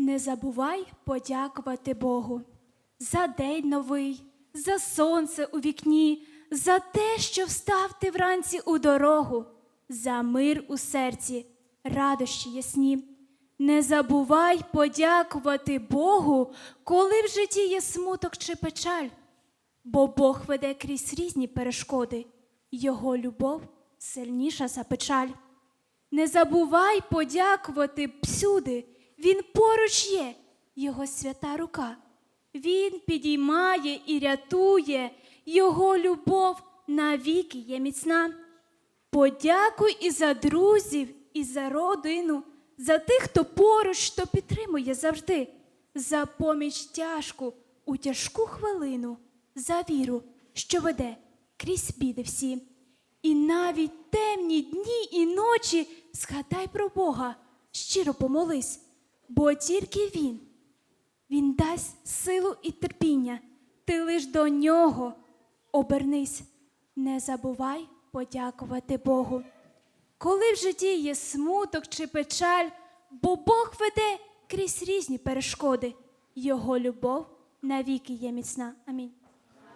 Не забувай подякувати Богу за день новий, за сонце у вікні, за те, що встав ти вранці у дорогу, за мир у серці, радощі ясні. Не забувай подякувати Богу, коли в житті є смуток чи печаль, бо Бог веде крізь різні перешкоди, Його любов сильніша за печаль. Не забувай подякувати всюди. Він поруч є, його свята рука. Він підіймає і рятує, його любов навіки є міцна. Подякуй і за друзів, і за родину, за тих, хто поруч, хто підтримує завжди, за поміч тяжку у тяжку хвилину, за віру, що веде крізь біди всі. І навіть темні дні і ночі згадай про Бога, щиро помолись, бо тільки Він, Він дасть силу і терпіння, ти лиш до нього обернись, не забувай подякувати Богу. Коли в житті є смуток чи печаль, бо Бог веде крізь різні перешкоди, Його любов навіки є міцна. Амінь.